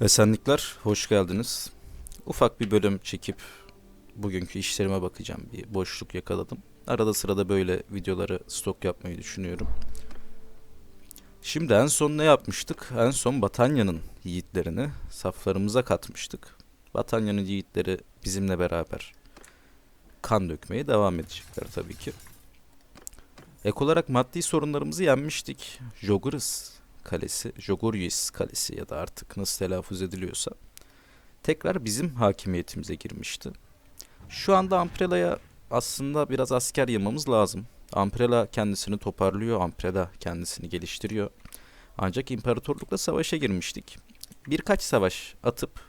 Esenlikler, hoş geldiniz. Ufak bir bölüm çekip bugünkü işlerime bakacağım. Bir boşluk yakaladım. Arada sırada böyle videoları stok yapmayı düşünüyorum. Şimdi en son ne yapmıştık? En son Batanya'nın yiğitlerini saflarımıza katmıştık. Batanya'nın yiğitleri bizimle beraber kan dökmeye devam edecekler tabii ki. Ek olarak maddi sorunlarımızı yenmiştik. Joguris Kalesi, Jogurius Kalesi ya da artık nasıl telaffuz ediliyorsa tekrar bizim hakimiyetimize girmişti. Şu anda Amprela'ya aslında biraz asker yığmamız lazım. Amprela kendisini toparlıyor, Amprela kendisini geliştiriyor. Ancak imparatorlukla savaşa girmiştik. Birkaç savaş atıp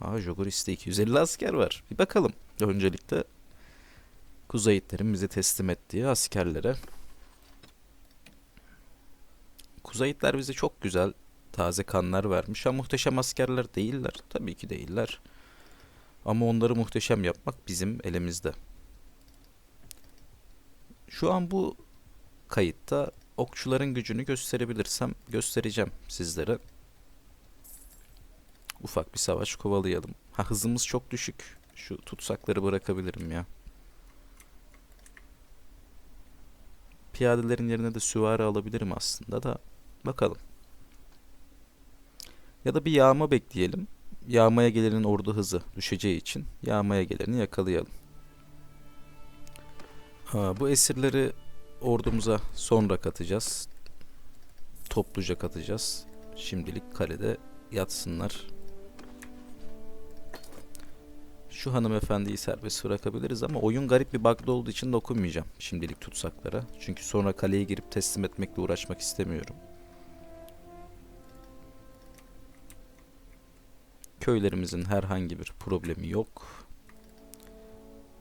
Aa Joguris'te 250 asker var. Bir bakalım. Öncelikle Kuzeyitlerin bize teslim ettiği askerlere Kuzeyitler bize çok güzel taze kanlar vermiş ama muhteşem askerler değiller. Tabii ki değiller. Ama onları muhteşem yapmak bizim elimizde. Şu an bu kayıtta okçuların gücünü gösterebilirsem göstereceğim sizlere. Ufak bir savaş kovalayalım. Ha hızımız çok düşük. Şu tutsakları bırakabilirim ya. Piyadelerin yerine de süvari alabilirim aslında da. Bakalım. Ya da bir yağma bekleyelim. Yağmaya gelenin ordu hızı düşeceği için yağmaya geleni yakalayalım. Ha, bu esirleri ordumuza sonra katacağız. Topluca katacağız. Şimdilik kalede yatsınlar. Şu hanımefendiyi serbest bırakabiliriz ama oyun garip bir bug'da olduğu için dokunmayacağım şimdilik tutsaklara. Çünkü sonra kaleye girip teslim etmekle uğraşmak istemiyorum. Köylerimizin herhangi bir problemi yok.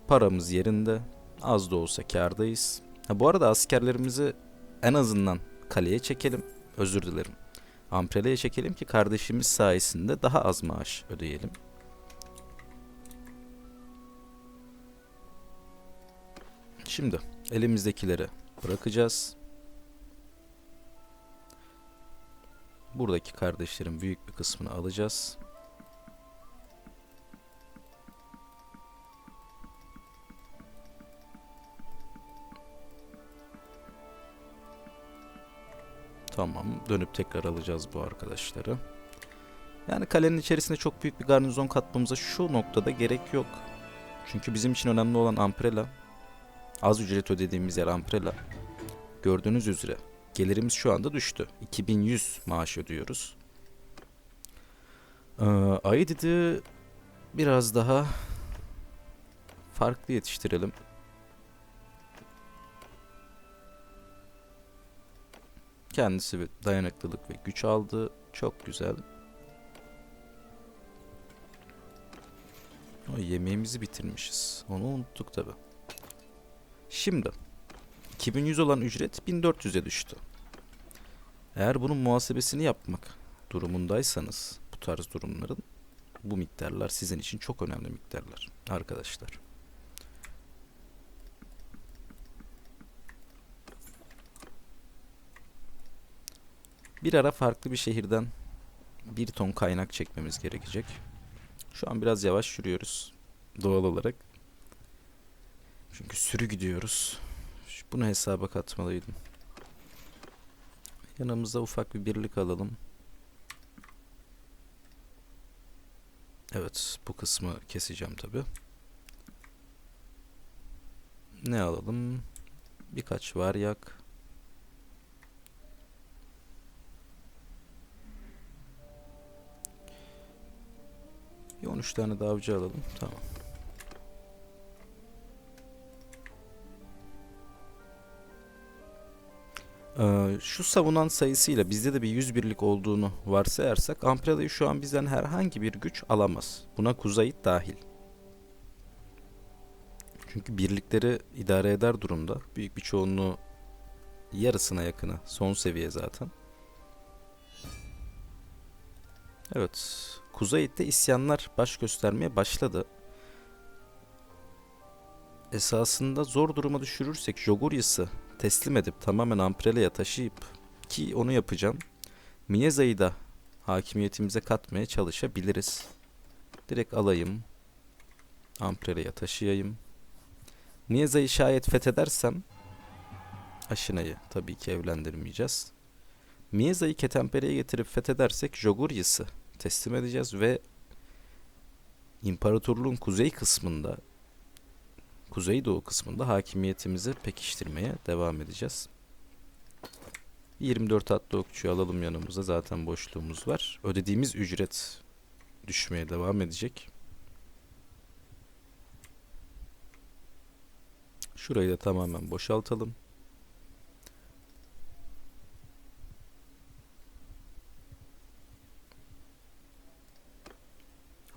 Paramız yerinde. Az da olsa kârdayız. Ha, bu arada askerlerimizi en azından kaleye çekelim. Özür dilerim. Amprele'ye çekelim ki kardeşimiz sayesinde daha az maaş ödeyelim. Şimdi elimizdekileri bırakacağız. Buradaki kardeşlerin büyük bir kısmını alacağız. Tamam. Dönüp tekrar alacağız bu arkadaşları. Yani kalenin içerisinde çok büyük bir garnizon katmamıza şu noktada gerek yok. Çünkü bizim için önemli olan Amprela. Az ücret ödediğimiz yer Amprela. Gördüğünüz üzere gelirimiz şu anda düştü. 2100 maaş ödüyoruz. Ee, Aydid'i biraz daha farklı yetiştirelim. Kendisi dayanıklılık ve güç aldı. Çok güzel. O yemeğimizi bitirmişiz. Onu unuttuk tabi. Şimdi 2100 olan ücret 1400'e düştü. Eğer bunun muhasebesini yapmak durumundaysanız bu tarz durumların bu miktarlar sizin için çok önemli miktarlar arkadaşlar. Bir ara farklı bir şehirden bir ton kaynak çekmemiz gerekecek. Şu an biraz yavaş yürüyoruz doğal olarak. Çünkü sürü gidiyoruz. Bunu hesaba katmalıydım. Yanımıza ufak bir birlik alalım. Evet, bu kısmı keseceğim tabi. Ne alalım? Birkaç varyak. Bir 13 tane daha avcı alalım. Tamam. Ee, şu savunan sayısıyla bizde de bir 100 birlik olduğunu varsayarsak Amprela'yı şu an bizden herhangi bir güç alamaz. Buna Kuzeyit dahil. Çünkü birlikleri idare eder durumda. Büyük bir çoğunluğu yarısına yakını son seviye zaten. Evet. Kuzeyit'te isyanlar baş göstermeye başladı. Esasında zor duruma düşürürsek Jogurius'ı teslim edip tamamen Amprele'ye taşıyıp ki onu yapacağım. Mieza'yı da hakimiyetimize katmaya çalışabiliriz. Direkt alayım. Amprele'ye taşıyayım. Niyaza'yı şayet fethedersem Aşina'yı tabii ki evlendirmeyeceğiz. Mieza'yı Ketenpere'ye getirip fethedersek Joguryas'ı teslim edeceğiz ve İmparatorluğun kuzey kısmında kuzeydoğu kısmında hakimiyetimizi pekiştirmeye devam edeceğiz. 24 atlı okçuyu alalım yanımıza zaten boşluğumuz var. Ödediğimiz ücret düşmeye devam edecek. Şurayı da tamamen boşaltalım.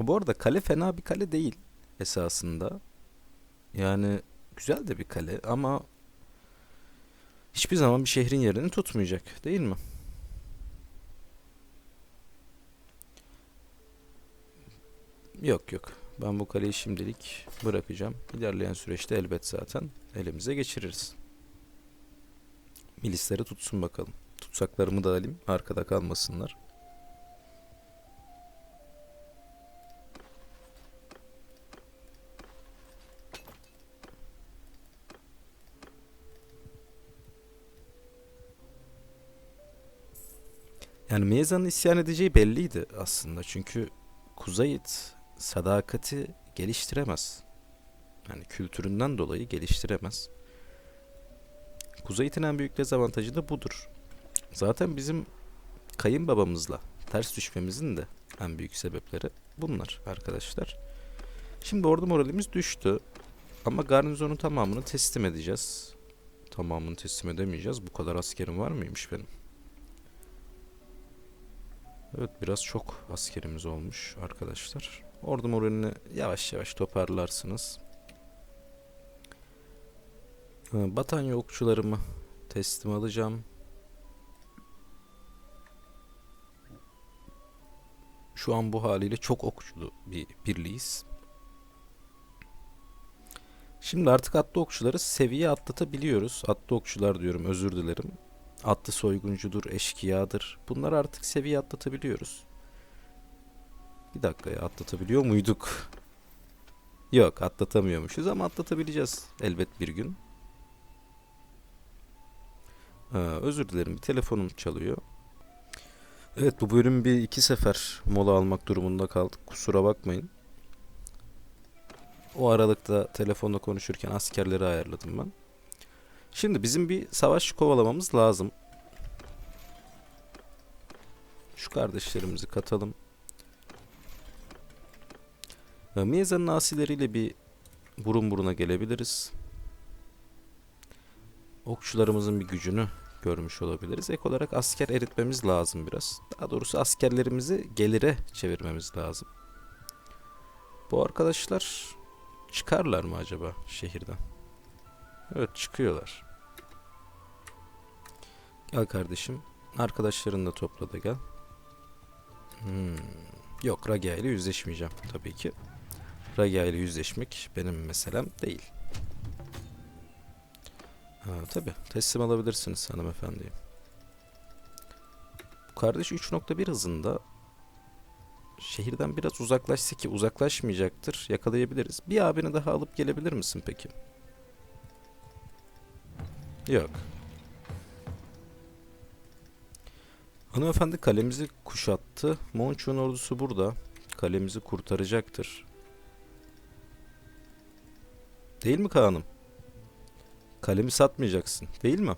Bu arada kale fena bir kale değil esasında. Yani güzel de bir kale ama hiçbir zaman bir şehrin yerini tutmayacak değil mi? Yok yok. Ben bu kaleyi şimdilik bırakacağım. İlerleyen süreçte elbet zaten elimize geçiririz. Milisleri tutsun bakalım. Tutsaklarımı da alayım. Arkada kalmasınlar. Yani Meyza'nın isyan edeceği belliydi aslında. Çünkü Kuzeyit sadakati geliştiremez. Yani kültüründen dolayı geliştiremez. Kuzeyit'in en büyük dezavantajı da budur. Zaten bizim kayınbabamızla ters düşmemizin de en büyük sebepleri bunlar arkadaşlar. Şimdi orada moralimiz düştü. Ama garnizonun tamamını teslim edeceğiz. Tamamını teslim edemeyeceğiz. Bu kadar askerim var mıymış benim? Evet biraz çok askerimiz olmuş arkadaşlar. Ordu moralini yavaş yavaş toparlarsınız. Ee, Batanya okçularımı teslim alacağım. Şu an bu haliyle çok okçulu bir birliğiz. Şimdi artık atlı okçuları seviye atlatabiliyoruz. Atlı okçular diyorum özür dilerim. Atlı soyguncudur, eşkıyadır. Bunları artık seviye atlatabiliyoruz. Bir dakika ya atlatabiliyor muyduk? Yok atlatamıyormuşuz ama atlatabileceğiz elbet bir gün. Ha, özür dilerim bir telefonum çalıyor. Evet bu bölüm bir iki sefer mola almak durumunda kaldık. Kusura bakmayın. O aralıkta telefonla konuşurken askerleri ayarladım ben. Şimdi bizim bir savaş kovalamamız lazım. Şu kardeşlerimizi katalım. Miyaza'nın asileriyle bir burun buruna gelebiliriz. Okçularımızın bir gücünü görmüş olabiliriz. Ek olarak asker eritmemiz lazım biraz. Daha doğrusu askerlerimizi gelire çevirmemiz lazım. Bu arkadaşlar çıkarlar mı acaba şehirden? Evet çıkıyorlar. Gel kardeşim. Arkadaşlarını da topla da gel. Hmm. Yok Ragia ile yüzleşmeyeceğim tabii ki. Ragia ile yüzleşmek benim meselem değil. Ha, tabii teslim alabilirsiniz hanımefendi. Bu kardeş 3.1 hızında şehirden biraz uzaklaşsa ki uzaklaşmayacaktır. Yakalayabiliriz. Bir abini daha alıp gelebilir misin peki? Yok. Hanımefendi kalemizi kuşattı. Monçu'nun ordusu burada. Kalemizi kurtaracaktır. Değil mi Kaan'ım? Kalemi satmayacaksın. Değil mi?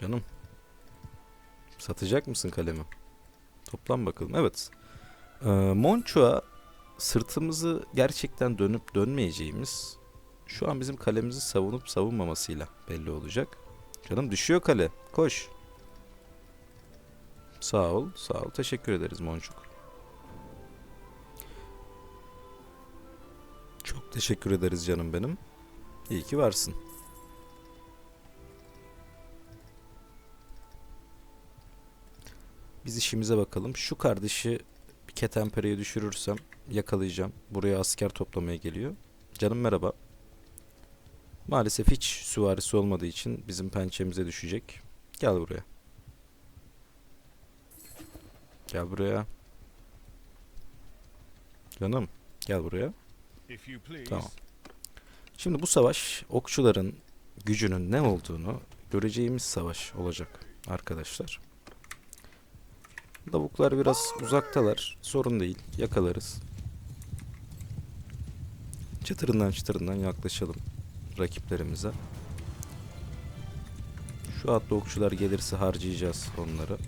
Canım. Satacak mısın kalemi? Toplam bakalım. Evet. Ee, Monçu'a sırtımızı gerçekten dönüp dönmeyeceğimiz şu an bizim kalemizi savunup savunmamasıyla belli olacak. Canım düşüyor kale. Koş. Sağ ol. Sağ ol. Teşekkür ederiz Moncuk. Çok teşekkür ederiz canım benim. İyi ki varsın. Biz işimize bakalım. Şu kardeşi bir ketenpereye düşürürsem yakalayacağım. Buraya asker toplamaya geliyor. Canım merhaba. Maalesef hiç süvarisi olmadığı için bizim pençemize düşecek. Gel buraya. Gel buraya. Canım gel buraya. Tamam. Şimdi bu savaş okçuların gücünün ne olduğunu göreceğimiz savaş olacak arkadaşlar. Lavuklar biraz uzaktalar. Sorun değil. Yakalarız. Çıtırından çıtırından yaklaşalım rakiplerimize. Şu atlı okçular gelirse harcayacağız onları.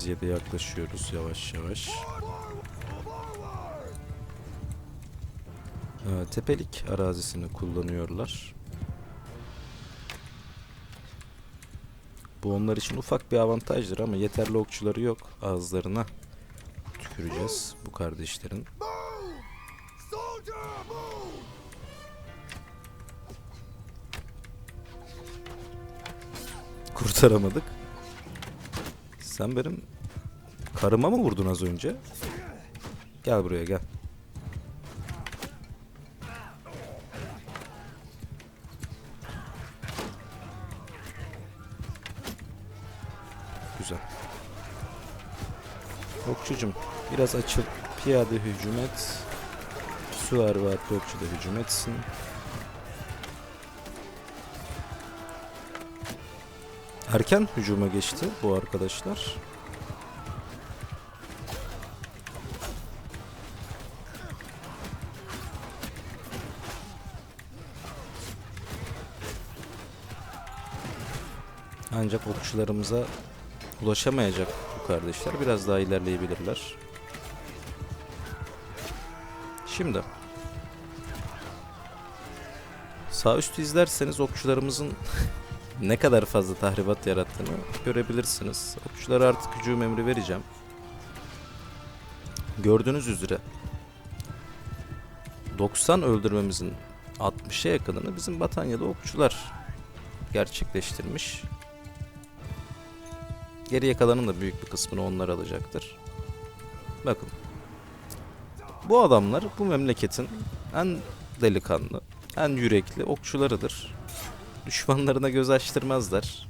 Mevziye de yaklaşıyoruz yavaş yavaş. Ee, tepelik arazisini kullanıyorlar. Bu onlar için ufak bir avantajdır ama yeterli okçuları yok. Ağızlarına tüküreceğiz bu kardeşlerin. Kurtaramadık. Sen benim karıma mı vurdun az önce? Gel buraya gel. Güzel. Okçucum biraz açıl. Piyade hücum et. Süvari ve atlı hücum etsin. Erken hücuma geçti bu arkadaşlar. Ancak okçularımıza ulaşamayacak bu kardeşler. Biraz daha ilerleyebilirler. Şimdi sağ üstü izlerseniz okçularımızın ne kadar fazla tahribat yarattığını görebilirsiniz. Okçulara artık hücum emri vereceğim. Gördüğünüz üzere 90 öldürmemizin 60'a yakınını bizim Batanya'da okçular gerçekleştirmiş. Geriye kalanın da büyük bir kısmını onlar alacaktır. Bakın. Bu adamlar bu memleketin en delikanlı, en yürekli okçularıdır. Düşmanlarına göz açtırmazlar.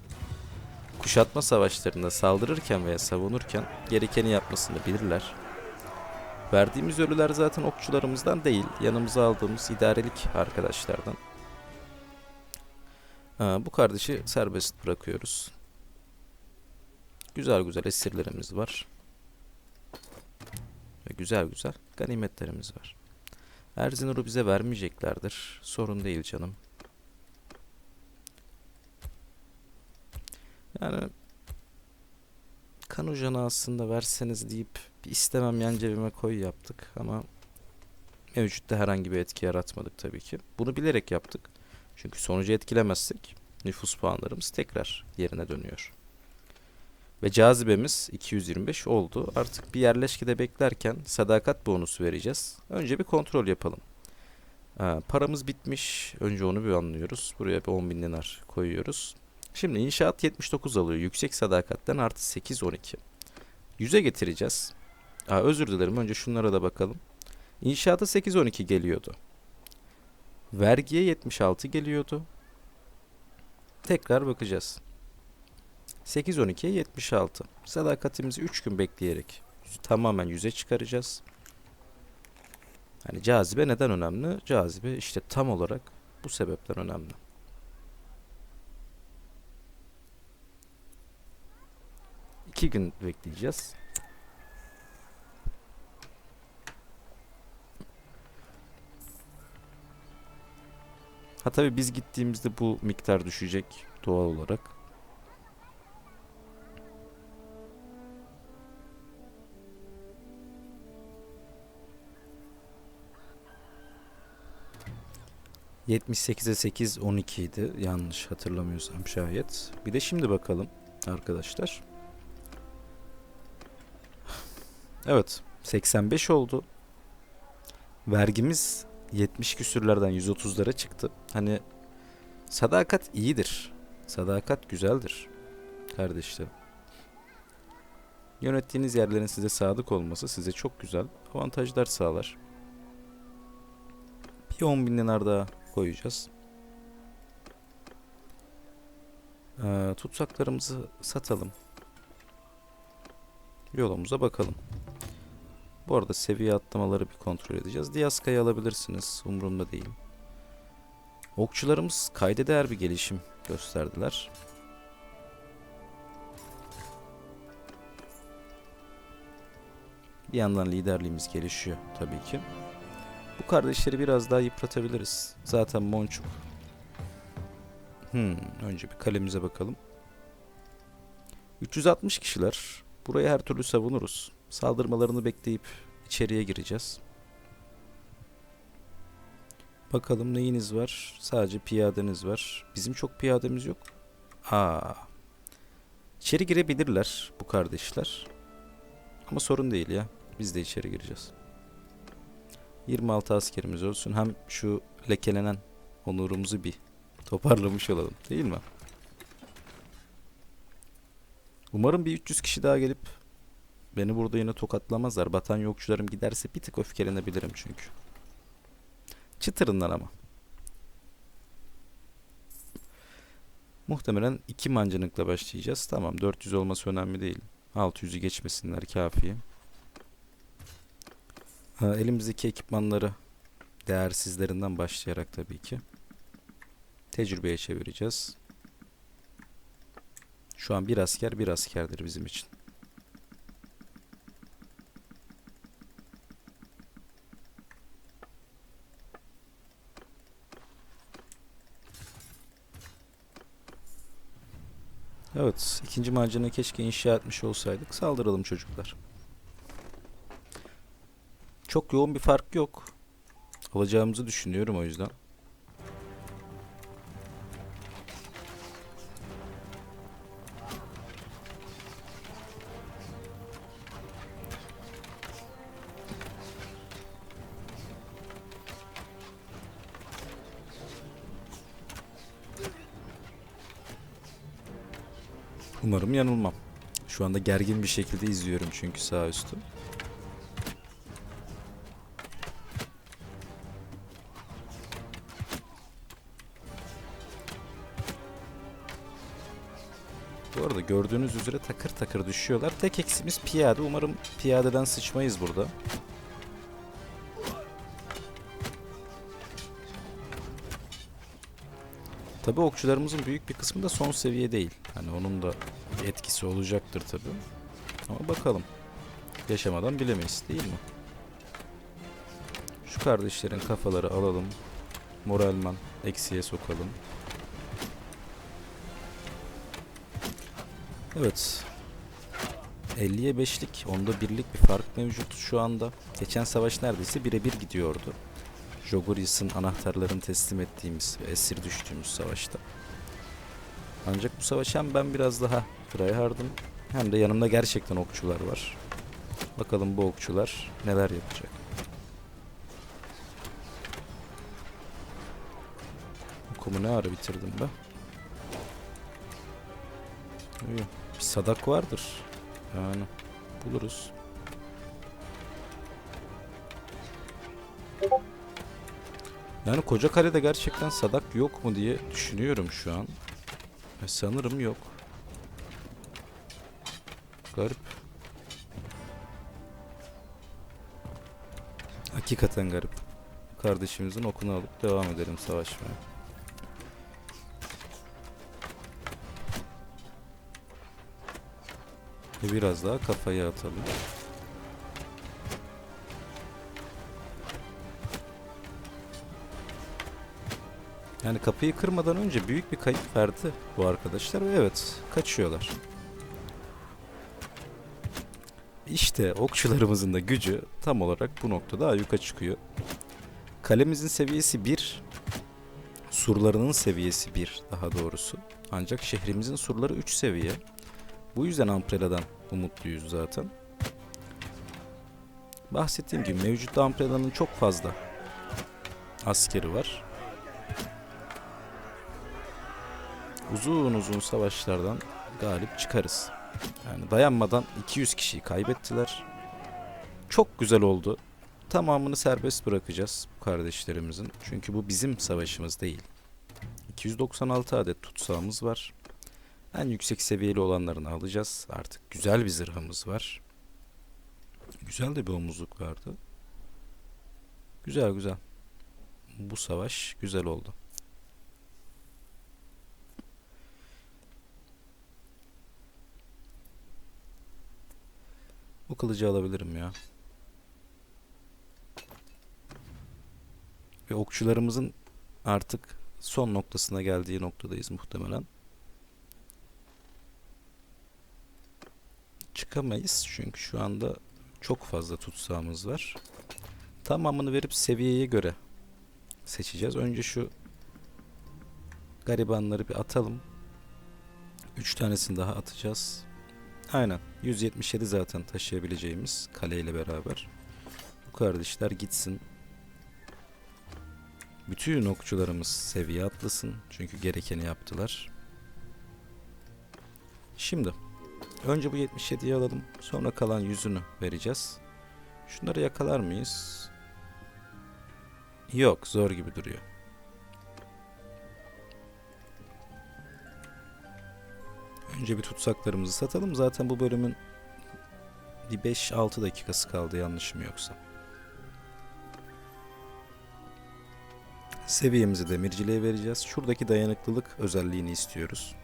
Kuşatma savaşlarında saldırırken veya savunurken gerekeni yapmasını bilirler. Verdiğimiz ölüler zaten okçularımızdan değil, yanımıza aldığımız idarelik arkadaşlardan. Ha, bu kardeşi serbest bırakıyoruz. Güzel güzel esirlerimiz var. Ve güzel güzel ganimetlerimiz var. Erzinur'u bize vermeyeceklerdir. Sorun değil canım. Yani Kanucan'ı aslında verseniz deyip bir istemem yan cebime koy yaptık ama mevcutta herhangi bir etki yaratmadık tabii ki. Bunu bilerek yaptık. Çünkü sonucu etkilemezsek nüfus puanlarımız tekrar yerine dönüyor. Ve cazibemiz 225 oldu. Artık bir yerleşkede beklerken sadakat bonusu vereceğiz. Önce bir kontrol yapalım. Ha, paramız bitmiş. Önce onu bir anlıyoruz. Buraya bir 10 bin dinar koyuyoruz. Şimdi inşaat 79 alıyor. Yüksek sadakatten artı 8 12. 100'e getireceğiz. Aa, özür dilerim. Önce şunlara da bakalım. İnşaata 8 12 geliyordu. Vergiye 76 geliyordu. Tekrar bakacağız. 8 12'ye 76. Sadakatimizi 3 gün bekleyerek tamamen 100'e çıkaracağız. Hani cazibe neden önemli? Cazibe işte tam olarak bu sebepten önemli. İki gün bekleyeceğiz. Ha tabii biz gittiğimizde bu miktar düşecek doğal olarak. ...78'e 8 12 idi. Yanlış hatırlamıyorsam şayet. Bir de şimdi bakalım arkadaşlar. Evet. 85 oldu. Vergimiz 70 küsürlerden 130'lara çıktı. Hani sadakat iyidir. Sadakat güzeldir. Kardeşlerim. Yönettiğiniz yerlerin size sadık olması size çok güzel avantajlar sağlar. Bir 10 bin dinar daha koyacağız. Ee, tutsaklarımızı satalım. Yolumuza bakalım. Bu arada seviye atlamaları bir kontrol edeceğiz. Diaska'yı alabilirsiniz. Umurumda değil. Okçularımız kayda değer bir gelişim gösterdiler. Bir yandan liderliğimiz gelişiyor tabii ki. Bu kardeşleri biraz daha yıpratabiliriz. Zaten Monçuk. Hmm, önce bir kalemize bakalım. 360 kişiler. Burayı her türlü savunuruz. Saldırmalarını bekleyip içeriye gireceğiz. Bakalım neyiniz var? Sadece piyadeniz var. Bizim çok piyademiz yok. Aa. İçeri girebilirler bu kardeşler. Ama sorun değil ya. Biz de içeri gireceğiz. 26 askerimiz olsun. Hem şu lekelenen onurumuzu bir toparlamış olalım. Değil mi? Umarım bir 300 kişi daha gelip beni burada yine tokatlamazlar. Batan yokçularım giderse bir tık öfkelenebilirim çünkü. Çıtırından ama. Muhtemelen iki mancınıkla başlayacağız. Tamam 400 olması önemli değil. 600'ü geçmesinler kafi. Ha, elimizdeki ekipmanları değersizlerinden başlayarak tabii ki. Tecrübeye çevireceğiz. Şu an bir asker bir askerdir bizim için. Evet, ikinci mancını keşke inşa etmiş olsaydık. Saldıralım çocuklar. Çok yoğun bir fark yok. Alacağımızı düşünüyorum o yüzden. Umarım yanılmam. Şu anda gergin bir şekilde izliyorum çünkü sağ üstü. Bu arada gördüğünüz üzere takır takır düşüyorlar. Tek eksimiz piyade. Umarım piyadeden sıçmayız burada. Tabi okçularımızın büyük bir kısmı da son seviye değil. Hani onun da etkisi olacaktır tabi. Ama bakalım. Yaşamadan bilemeyiz değil mi? Şu kardeşlerin kafaları alalım. Moralman eksiye sokalım. Evet. 50'ye 5'lik, onda birlik bir fark mevcut şu anda. Geçen savaş neredeyse birebir gidiyordu. Jogoris'in anahtarlarını teslim ettiğimiz ve esir düştüğümüz savaşta. Ancak bu savaş hem ben biraz daha tryhard'ım hem de yanımda gerçekten okçular var. Bakalım bu okçular neler yapacak. Okumu ne ara bitirdim be? Bir sadak vardır. Yani buluruz. Yani koca kalede gerçekten sadak yok mu diye düşünüyorum şu an. Ve sanırım yok. Garip. Hakikaten garip. Kardeşimizin okunu alıp devam edelim savaşmaya. Ve biraz daha kafayı atalım. Yani kapıyı kırmadan önce büyük bir kayıp verdi bu arkadaşlar ve evet kaçıyorlar. İşte okçularımızın da gücü tam olarak bu noktada ayyuka çıkıyor. Kalemizin seviyesi 1, surlarının seviyesi 1 daha doğrusu. Ancak şehrimizin surları 3 seviye. Bu yüzden Amprela'dan umutluyuz zaten. Bahsettiğim gibi mevcut Amprela'nın çok fazla askeri var. Uzun uzun savaşlardan galip çıkarız. Yani dayanmadan 200 kişiyi kaybettiler. Çok güzel oldu. Tamamını serbest bırakacağız bu kardeşlerimizin. Çünkü bu bizim savaşımız değil. 296 adet tutsağımız var. En yüksek seviyeli olanlarını alacağız. Artık güzel bir zırhımız var. Güzel de bir omuzluk vardı. Güzel güzel. Bu savaş güzel oldu. Bu kılıcı alabilirim ya. Ve okçularımızın artık son noktasına geldiği noktadayız muhtemelen. Çıkamayız çünkü şu anda çok fazla tutsağımız var. Tamamını verip seviyeye göre seçeceğiz. Önce şu garibanları bir atalım. 3 tanesini daha atacağız. Aynen. 177 zaten taşıyabileceğimiz kaleyle beraber. Bu kardeşler gitsin. Bütün okçularımız seviye atlasın. Çünkü gerekeni yaptılar. Şimdi önce bu 77'yi alalım. Sonra kalan yüzünü vereceğiz. Şunları yakalar mıyız? Yok zor gibi duruyor. Önce bir tutsaklarımızı satalım. Zaten bu bölümün bir 5-6 dakikası kaldı yanlışım yoksa. Seviyemizi demirciliğe vereceğiz. Şuradaki dayanıklılık özelliğini istiyoruz.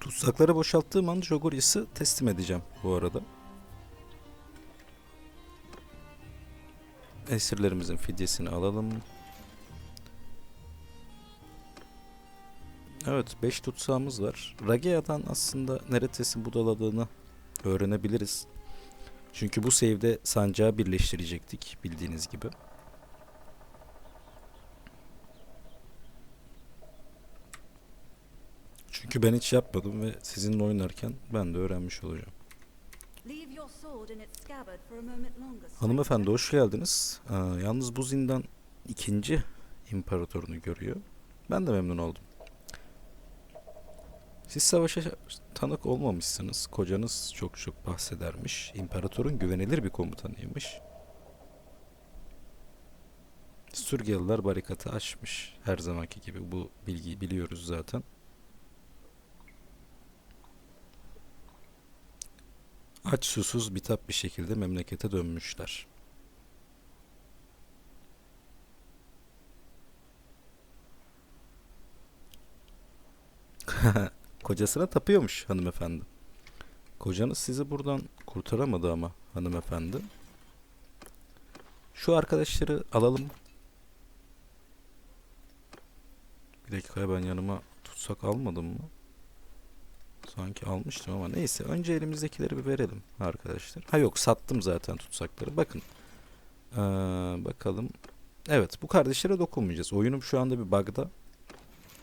Tutsakları boşalttığım an Jogoris'i teslim edeceğim bu arada. Esirlerimizin fidyesini alalım. Evet 5 tutsağımız var. Ragea'dan aslında neretesin budaladığını öğrenebiliriz. Çünkü bu save'de sancağı birleştirecektik bildiğiniz gibi. Çünkü ben hiç yapmadım ve sizinle oynarken ben de öğrenmiş olacağım. Hanımefendi hoş geldiniz. Aa, yalnız bu zindan ikinci imparatorunu görüyor. Ben de memnun oldum. Siz savaşa tanık olmamışsınız. Kocanız çok çok bahsedermiş. İmparatorun güvenilir bir komutanıymış. Surgyalılar barikatı açmış. Her zamanki gibi bu bilgiyi biliyoruz zaten. Aç susuz bitap bir şekilde memlekete dönmüşler. Kocasına tapıyormuş hanımefendi. Kocanız sizi buradan kurtaramadı ama hanımefendi. Şu arkadaşları alalım. Bir dakika ben yanıma tutsak almadım mı? Sanki almıştım ama neyse. Önce elimizdekileri bir verelim arkadaşlar. Ha yok sattım zaten tutsakları. Bakın. Ee, bakalım. Evet bu kardeşlere dokunmayacağız. Oyunum şu anda bir bug'da.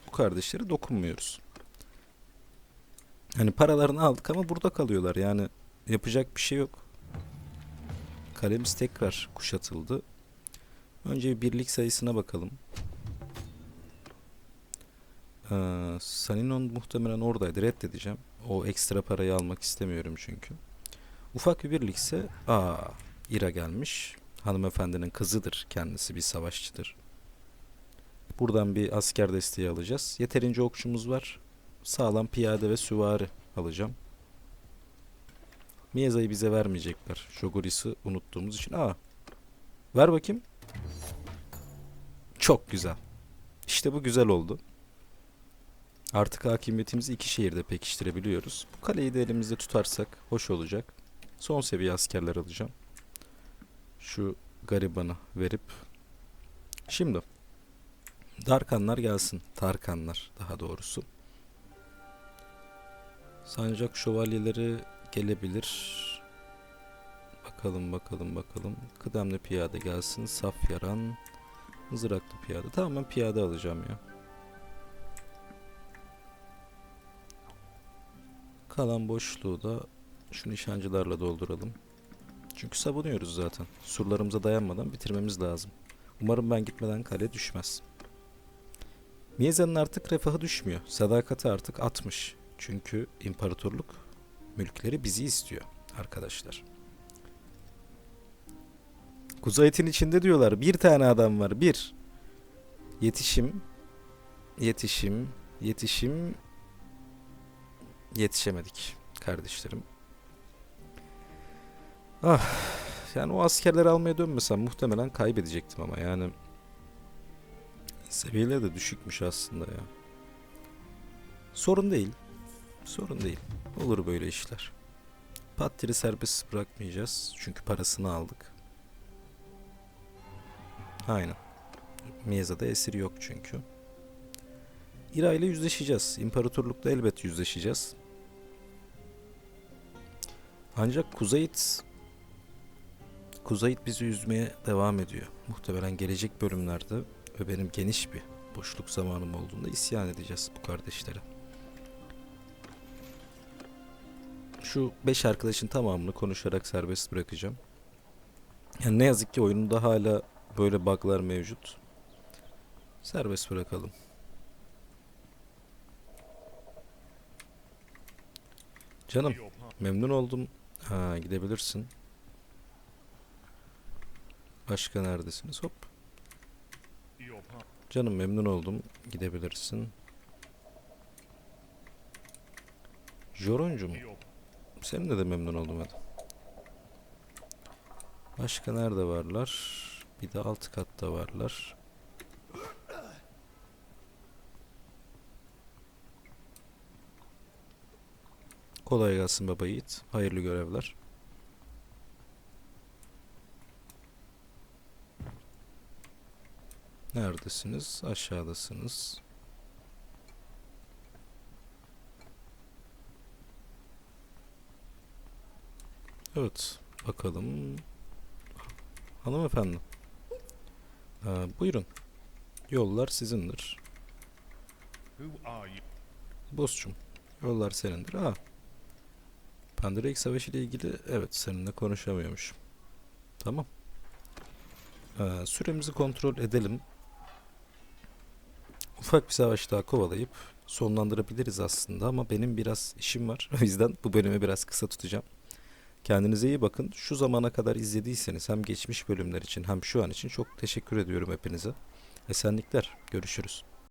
Bu kardeşlere dokunmuyoruz. Hani paralarını aldık ama burada kalıyorlar. Yani yapacak bir şey yok. Kalemiz tekrar kuşatıldı. Önce bir birlik sayısına bakalım. Ee, Saninon muhtemelen oradaydı. Reddedeceğim. O ekstra parayı almak istemiyorum çünkü. Ufak bir birlikse aa İra gelmiş. Hanımefendinin kızıdır. Kendisi bir savaşçıdır. Buradan bir asker desteği alacağız. Yeterince okçumuz var. Sağlam piyade ve süvari alacağım. Miyaza'yı bize vermeyecekler. Shoguris'i unuttuğumuz için. Aa. Ver bakayım. Çok güzel. İşte bu güzel oldu. Artık hakimiyetimizi iki şehirde pekiştirebiliyoruz. Bu kaleyi de elimizde tutarsak hoş olacak. Son seviye askerler alacağım. Şu garibanı verip. Şimdi. Darkanlar gelsin. Tarkanlar daha doğrusu. Sancak şövalyeleri gelebilir. Bakalım bakalım bakalım. Kıdemli piyade gelsin. Saf yaran. Mızraklı piyade. Tamam ben piyade alacağım ya. Kalan boşluğu da şu nişancılarla dolduralım. Çünkü savunuyoruz zaten. Surlarımıza dayanmadan bitirmemiz lazım. Umarım ben gitmeden kale düşmez. Mieza'nın artık refahı düşmüyor. Sadakati artık atmış. Çünkü imparatorluk mülkleri bizi istiyor arkadaşlar. Kuzeytin içinde diyorlar. Bir tane adam var. Bir. Yetişim. Yetişim. Yetişim. Yetişemedik kardeşlerim. Ah. Yani o askerleri almaya dönmesem muhtemelen kaybedecektim ama yani seviyeleri de düşükmüş aslında ya. Sorun değil. Sorun değil. Olur böyle işler. Pattir'i serbest bırakmayacağız. Çünkü parasını aldık. Aynen. Mieza'da esir yok çünkü. İra ile yüzleşeceğiz. İmparatorlukla elbet yüzleşeceğiz. Ancak Kuzeyit Kuzeyit bizi üzmeye devam ediyor. Muhtemelen gelecek bölümlerde ve benim geniş bir boşluk zamanım olduğunda isyan edeceğiz bu kardeşlere. Şu 5 arkadaşın tamamını konuşarak serbest bırakacağım. Yani ne yazık ki oyununda hala böyle bug'lar mevcut. Serbest bırakalım. Canım memnun oldum. Ha gidebilirsin. Başka neredesiniz? Hop. Canım memnun oldum. Gidebilirsin. Joruncum. Seninle de memnun oldum hadi. Başka nerede varlar? Bir de alt katta varlar. Kolay gelsin baba yiğit. Hayırlı görevler. Neredesiniz? Aşağıdasınız. Evet, bakalım. Hanımefendi. Ee, buyurun. Yollar sizindir. Bosçum, yollar senindir. Ha. Pandirek Savaşı ile ilgili evet seninle konuşamıyormuşum. Tamam. Ee, süremizi kontrol edelim. Ufak bir savaş daha kovalayıp sonlandırabiliriz aslında ama benim biraz işim var. O yüzden bu bölümü biraz kısa tutacağım. Kendinize iyi bakın. Şu zamana kadar izlediyseniz hem geçmiş bölümler için hem şu an için çok teşekkür ediyorum hepinize. Esenlikler. Görüşürüz.